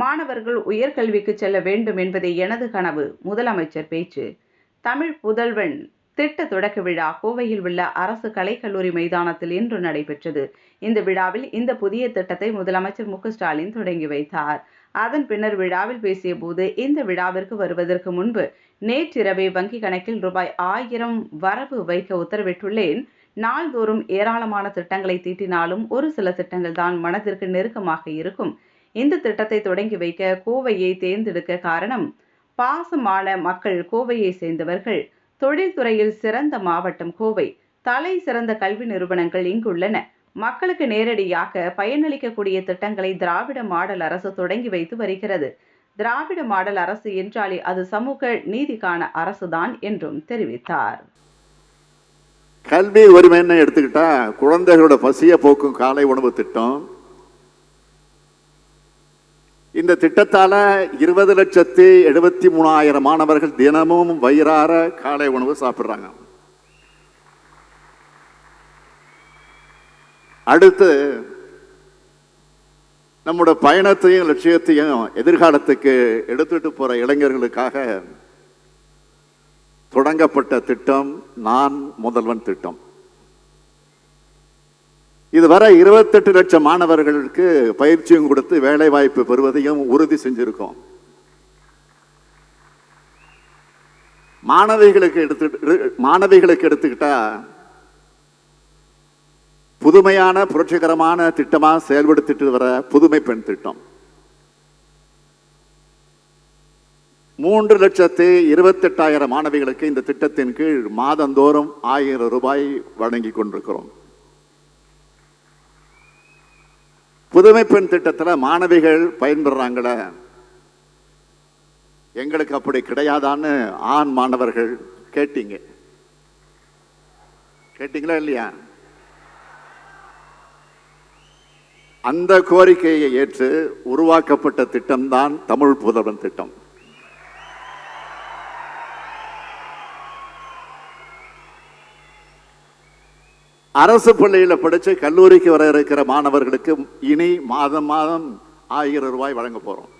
மாணவர்கள் உயர்கல்விக்கு செல்ல வேண்டும் என்பதே எனது கனவு. முதலமைச்சர் பேச்சு. தமிழ் புதல்வன் திட்ட தொடக்க விழா கோவையில் உள்ள அரசு கலைக்கல்லூரி மைதானத்தில் இன்று நடைபெற்றது. இந்த விழாவில் இந்த புதிய திட்டத்தை முதலமைச்சர் மு. ஸ்டாலின் தொடங்கி வைத்தார். அதன் பின்னர் விழாவில் பேசிய போது இந்த விழாவிற்கு வருவதற்கு முன்பு நேற்றிரவே வங்கி கணக்கில் ரூபாய் ஆயிரம் வரவு வைக்க உத்தரவிட்டுள்ளேன். நாள்தோறும் ஏராளமான திட்டங்களை தீட்டினாலும் ஒரு சில திட்டங்கள் தான் மனதிற்கு நெருக்கமாக இருக்கும். இந்த திட்டத்தை தொடங்கி வைக்க கோவையை தேர்ந்தெடுக்க காரணம் பாசமான மக்கள் கோவையை சேர்ந்தவர்கள். தொழில்துறையில் சிறந்த மாவட்டம் கோவை. தலை சிறந்த கல்வி நிறுவனங்கள் இங்குள்ளன. மக்களுக்கு நேரடியாக பயனளிக்கக்கூடிய திட்டங்களை திராவிட மாடல் அரசு தொடங்கி வைத்து வருகிறது. திராவிட மாடல் அரசு என்றாலே அது சமூக நீதிக்கான அரசுதான் என்றும் தெரிவித்தார். கல்வி உரிமைன்னு எடுத்துக்கிட்டா குழந்தைகளோட பசிய போக்கும் காலை உணவு திட்டம் இந்த திட்டத்தால் இருபது லட்சத்தி எழுபத்தி மூணாயிரம் மாணவர்கள் தினமும் வயிறார காலை உணவு சாப்பிட்றாங்க. அடுத்து நம்முடைய பயணத்தையும் லட்சியத்தையும் எதிர்காலத்துக்கு எடுத்துட்டு போகிற இளைஞர்களுக்காக தொடங்கப்பட்ட திட்டம் நான் முதல்வன் திட்டம். இதுவரை இருபத்தெட்டு லட்சம் மாணவர்களுக்கு பயிற்சியும் கொடுத்து வேலை வாய்ப்பு பெறுவதையும் உறுதி செஞ்சிருக்கோம். மாணவிகளுக்கு எடுத்து மாணவிகளுக்கு எடுத்துக்கிட்டா புதுமையான புரட்சிகரமான திட்டமாக செயல்படுத்திட்டு வர புதுமை பெண் திட்டம். மூன்று லட்சத்து இருபத்தெட்டாயிரம் மாணவிகளுக்கு இந்த திட்டத்தின் கீழ் மாதந்தோறும் ஆயிரம் ரூபாய் வழங்கி கொண்டிருக்கிறோம். புதுமை பெண் திட்டத்தில் மாணவிகள் பயன்பெறாங்களே எங்களுக்கு அப்படி கிடையாதான்னு ஆண் மாணவர்கள் கேட்டீங்க. கேட்டீங்களா இல்லையா? அந்த கோரிக்கையை ஏற்று உருவாக்கப்பட்ட திட்டம்தான் தமிழ் புதவன் திட்டம். அரசு பள்ளியில் படித்து கல்லூரிக்கு வர இருக்கிற மாணவர்களுக்கு இனி மாதம் மாதம் ஆயிரம் ரூபாய் வழங்க போகிறோம்